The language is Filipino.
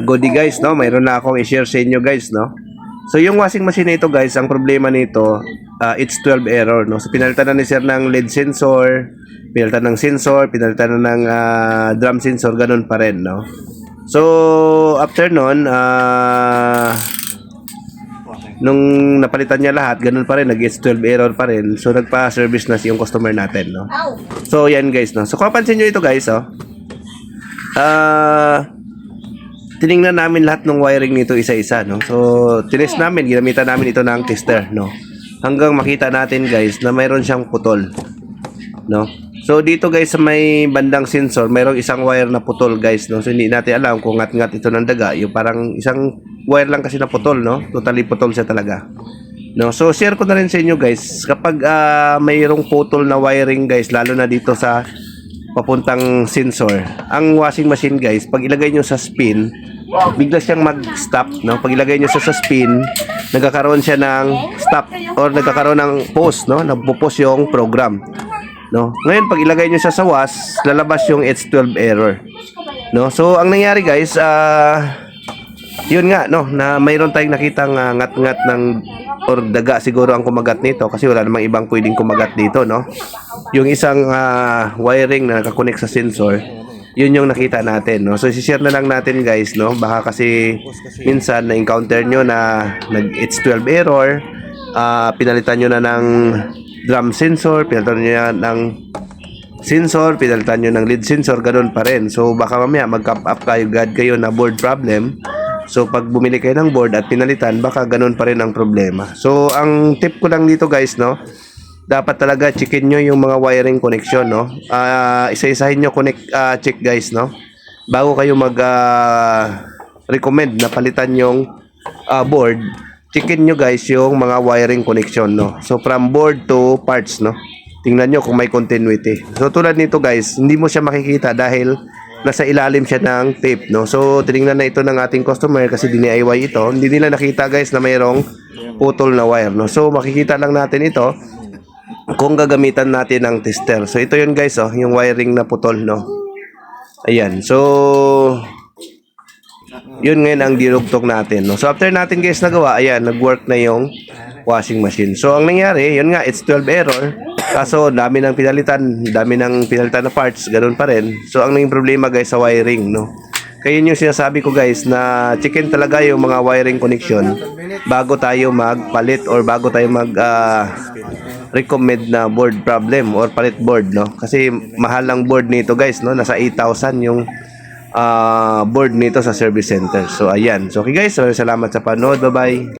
uh, guys, no? Mayroon na akong i-share sa inyo guys, no? So yung washing machine na ito guys, ang problema nito, uh, it's 12 error, no? So pinalitan na ni sir ng LED sensor, pinalitan ng sensor, pinalitan na ng uh, drum sensor, ganun pa rin, no? So after nun, uh, nung napalitan niya lahat, ganun pa rin, nag-12 error pa rin. So nagpa-service na si yung customer natin, no? So yan guys, no? So kung pansin nyo ito guys, oh, ah, tiningnan namin lahat ng wiring nito isa-isa, no? So, tinest namin, ginamitan namin ito ng tester, no? Hanggang makita natin, guys, na mayroon siyang putol, no? So, dito, guys, sa may bandang sensor, mayroong isang wire na putol, guys, no? So, hindi natin alam kung ngat-ngat ito ng daga. Yung parang isang wire lang kasi na putol, no? Totally putol siya talaga. No, so share ko na rin sa inyo guys, kapag ah, mayroong putol na wiring guys, lalo na dito sa papuntang sensor. Ang washing machine guys, pag ilagay nyo sa spin, bigla siyang mag-stop, no? Pag ilagay nyo siya sa spin, nagkakaroon siya ng stop or nagkakaroon ng pause, no? Nagpo-pause yung program. No? Ngayon pag ilagay nyo siya sa was, lalabas yung H12 error. No? So ang nangyari guys, ah yun nga no na mayroon tayong nakitang ah, ngat-ngat ng or daga siguro ang kumagat nito kasi wala namang ibang pwedeng kumagat dito no yung isang ah, wiring na nakakonect sa sensor yun yung nakita natin no so i-share na lang natin guys no baka kasi minsan na encounter nyo na nag H12 error ah, pinalitan nyo na ng drum sensor pinalitan nyo na ng sensor, pinalitan nyo ng lead sensor, ganun pa rin. So, baka mamaya mag-cap up kayo, agad kayo na board problem. So, pag bumili kayo ng board at pinalitan, baka ganun pa rin ang problema. So, ang tip ko lang dito guys, no, dapat talaga checkin nyo yung mga wiring connection, no. Ah, isa-isahin nyo connect, ah, check guys, no. Bago kayo mag ah, recommend na palitan yung ah, board, checkin nyo guys yung mga wiring connection, no. So, from board to parts, no. Tingnan nyo kung may continuity. So tulad nito guys, hindi mo siya makikita dahil nasa ilalim siya ng tape, no? So tiningnan na ito ng ating customer kasi DIY ito. Hindi nila nakita guys na mayroong putol na wire, no? So makikita lang natin ito kung gagamitan natin ng tester. So ito yun guys, oh, yung wiring na putol, no? Ayan. So yun ngayon ang dinugtong natin. No? So after natin guys nagawa, ayan, nag-work na yung washing machine. So ang nangyari, yun nga, it's 12 error. Kaso dami ng pinalitan, dami ng pinalitan na parts, ganun pa rin. So ang naging problema guys sa wiring, no. Kaya yun yung sinasabi ko guys na checkin talaga yung mga wiring connection bago tayo magpalit or bago tayo mag ah, recommend na board problem or palit board no? Kasi mahal ang board nito guys no? Nasa 8,000 yung ah, board nito sa service center. So ayan. So okay guys maraming salamat sa panood. Bye bye